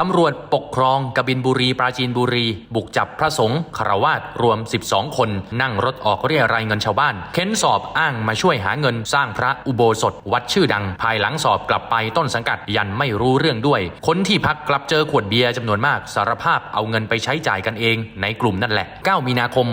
ตำรวจปกครองกบินบุรีปราจีนบุรี บุกจับพระสงฆ์คารวาสรวม 12 คน นั่งรถออกเรียรายเงินชาวบ้าน เค้นสอบอ้างมาช่วยหาเงินสร้างพระอุโบสถ วัดชื่อดัง ภายหลังสอบกลับไปต้นสังกัดยันไม่รู้เรื่องด้วย คนที่พักกลับเจอขวดเบียร์จำนวนมากสารภาพเอาเงินไปใช้จ่ายกันเองในกลุ่มนั่นแหละ 9 มีนาคม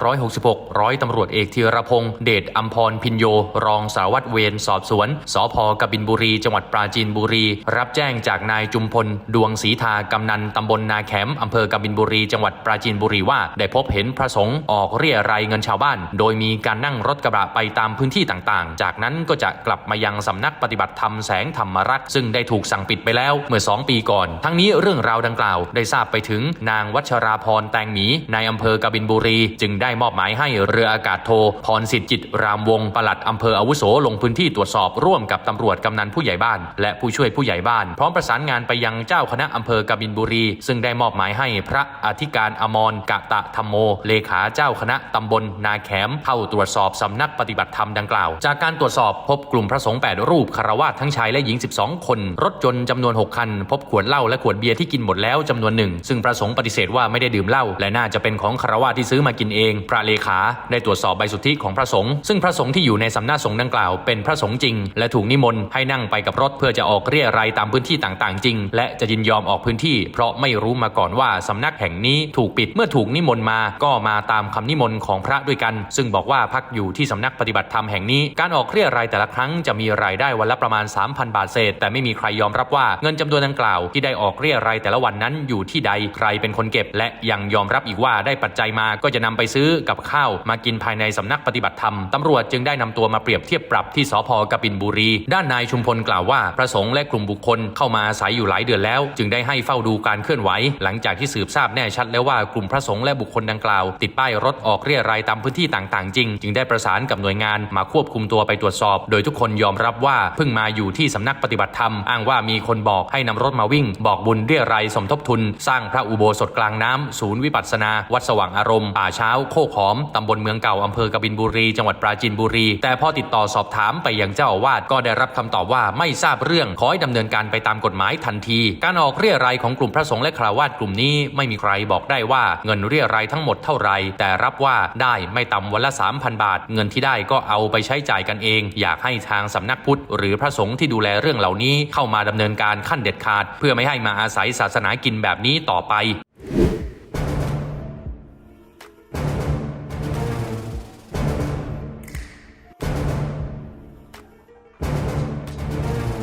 2566 ร้อยตำรวจเอกธีรพงษ์เดชอัมพรพินโย รองสารวัตรเวรสอบสวนสพกบินบุรี จังหวัดปราจีนบุรี รับแจ้งจากนายจุมพลดวงศรีทากำนันตำบลนาแขมอำเภอกบินบุรี จังหวัดปราจีนบุรีว่า ได้พบเห็นพระสงฆ์ออกเรียรายเงินชาวบ้าน โดยมีการนั่งรถกระบะไปตามพื้นที่ต่างๆ จากนั้นก็จะกลับมายังสำนักปฏิบัติธรรมแสงธรรมรักษ์ซึ่งได้ถูกสั่งปิดไปแล้วเมื่อ 2 ปีก่อน ทั้งนี้เรื่องราวดังกล่าวได้ทราบไปถึงนางวัชราพรแตงหมีในอำเภอกบินบุรี จึงได้มอบหมายให้เรืออากาศโทพรสิทธิจิตรามวงศ์ปลัดอำเภออาวุโสลงพื้นที่ตรวจสอบร่วมกับตำรวจกำนันผู้ใหญ่บ้าน และผู้ช่วยผู้ใหญ่บ้าน พร้อมประสานงานไปยังเจ้าคณะอำเภอกบินบุรี ซึ่งได้มอบหมายให้พระอธิการอมรกะตะธรรมโม เลขาเจ้าคณะตำบลนาแขมเข้าตรวจสอบสำนักปฏิบัติธรรมดังกล่าว จากการตรวจสอบพบกลุ่มพระสงฆ์8รูปคารวะทั้งชายและหญิง 12 คน รถยนจำนวน 6 คัน พบขวดเหล้าและขวดเบียร์ที่กินหมดแล้วจำนวนหนึ่ง ซึ่งพระสงฆ์ปฏิเสธว่าไม่ได้ดื่มเหล้าและน่าจะเป็นของคารวะที่ซื้อมากินเอง พระเลขาได้ตรวจสอบใบสุทธิของพระสงฆ์ซึ่งพระสงฆ์ที่อยู่ในสำนักสงฆ์ดังกล่าวเป็นพระสงฆ์จริง และถูกนิมนต์ให้นั่งไปกับรถเพื่อจะออกเรียรายตามพื้นที่ต่างๆ จริง และจะยินยอมออกพื้นที่ เพราะไม่รู้มาก่อนว่าสำนักแห่งนี้ถูกปิดเมื่อถูกนิมนต์มา ก็มาตามคำนิมนต์ของพระด้วยกัน ซึ่งบอกว่าพักอยู่ที่สำนักปฏิบัติธรรมแห่งนี้ การออกเรียรายแต่ละครั้งจะมีรายได้วันละประมาณ 3,000 บาทเศษ แต่ไม่มีใครยอมรับว่าเงินจำนวนดังกล่าว ที่ได้ออกเรียรายแต่ละวันนั้นอยู่ที่ใดใครเป็นคนเก็บ และยังยอมรับอีกว่าได้ปัจจัยมาก็จะนำไปซื้อกับข้าวมากินภายในสำนักปฏิบัติธรรมตำรวจจึงได้นำตัวมาเปรียบเทียบปรับที่สพกบินบุรี ด้านนายชุมพลกล่าวว่าพระสงฆ์และกลุ่มบุคคลเข้ามาอาศัยอยู่หลายเดือนแล้วจึงได้ให้เฝ้าดูการเคลื่อนไหว หลังจากที่สืบทราบแน่ชัดแล้วว่ากลุ่มพระสงฆ์และบุคคลดังกล่าว ติดป้ายรถออกเรียรายตามพื้นที่ต่างๆ จริง จึงได้ประสานกับหน่วยงานมาควบคุมตัวไปตรวจสอบ โดยทุกคนยอมรับว่าเพิ่งมาอยู่ที่สำนักปฏิบัติธรรม อ้างว่ามีคนบอกให้นำรถมาวิ่ง บอกบุญเรียรายสมทบทุน สร้างพระอุโบสถกลางน้ำศูนย์วิปัสสนา วัดสว่างอารมณ์ป่าเช้าโคกหอมตำบลเมืองเก่าอำเภอกบินบุรี จังหวัดปราจีนบุรี แต่พอติดต่อสอบถามไปยังเจ้าอาวาสก็ได้รับคำตอบว่าไม่ทราบเรื่องขอให้ดำเนินการไปตามกฎหมายทันที การออกเรียรายของกลุ่มพระสงฆ์และคราวาสกลุ่มนี้ไม่มีใครบอกได้ว่าเงินเรียรายทั้งหมดเท่าไรแต่รับว่าได้ไม่ต่ำวันละ3,000 บาท เงินที่ได้ก็เอาไปใช้จ่ายกันเอง อยากให้ทางสำนักพุทธ หรือพระสงฆ์ที่ดูแลเรื่องเหล่านี้เข้ามาดำเนินการขั้นเด็ดขาด เพื่อไม่ให้มาอาศัยศาสนากินแบบนี้ต่อไป